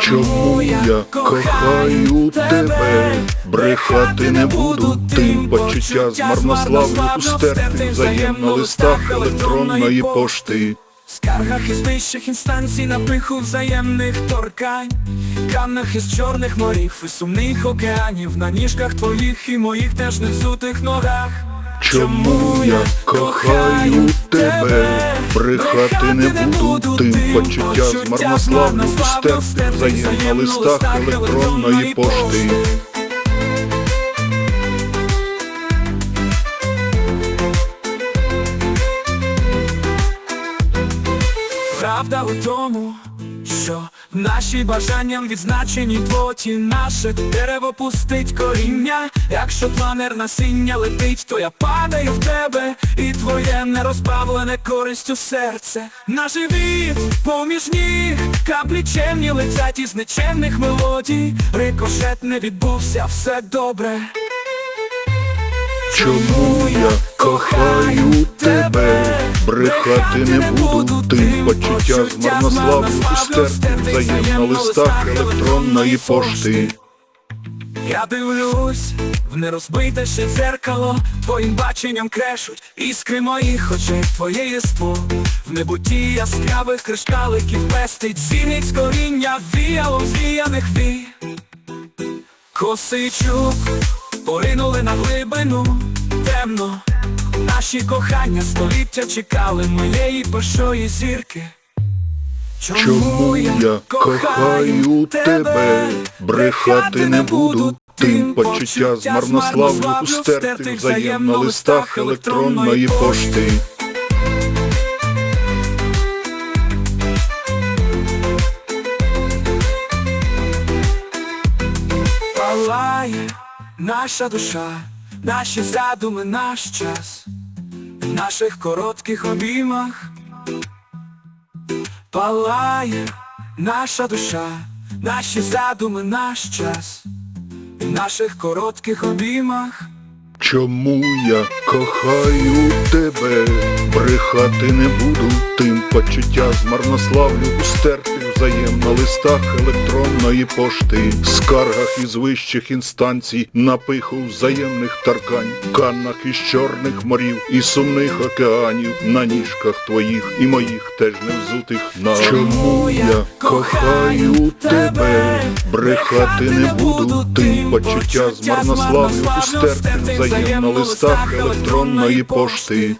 Чому я кохаю тебе, брехати не буду, тим почуття з марнославлю устерти взаєм на листах електронної пошти. Скаргах із вищих інстанцій напиху взаємних торкань, Камнах із чорних морів і сумних океанів, на ніжках твоїх і моїх теж не взутих ногах. Чому я кохаю тебе, брехати не буду, тим почуття з марнославлю устерти взаєм на листах електронної пошти. Правда у тому, що наші бажанням відзначені твоті наше дерево пустить коріння. Якщо планер насіння летить, то я падаю в тебе, і твоє нерозбавлене користю серце. На живіт, поміж ніг, каплі чемні летять із нечемних мелодій. Рикошет не відбувся, все добре. Чому я кохаю тебе, брехати не буду, тим почуття з марнославлю устерти взаєм листах електронної пошти. Я дивлюсь в нерозбите ще дзеркало, твоїм баченням крешуть іскри моїх очей, твоє єство в небуті яскравих кришталиків пестить зінить коріння віяло звіяних вій. Косичук поринули на глибину темно. Наші кохання століття чекали моєї першої зірки. Чому я кохаю тебе, брехати не буду, тим почуття з марнославлю устерти взаєм на листах електронної пошти. Палає наша душа, наші задуми, наш час, в наших коротких обіймах. Палає наша душа, наші задуми, наш час, в наших коротких обіймах. Чому я кохаю тебе, брехати не буду, тим почуття з марнославлю устерти взаєм на листах електронної пошти, скаргах із вищих інстанцій, напиху взаємних таркань, каннах із чорних морів і сумних океанів, на ніжках твоїх і моїх теж не взутих. На чому я кохаю тебе, брехати не буду, тим почуття з марнославлю устерти взаєм на листах електронної пошти.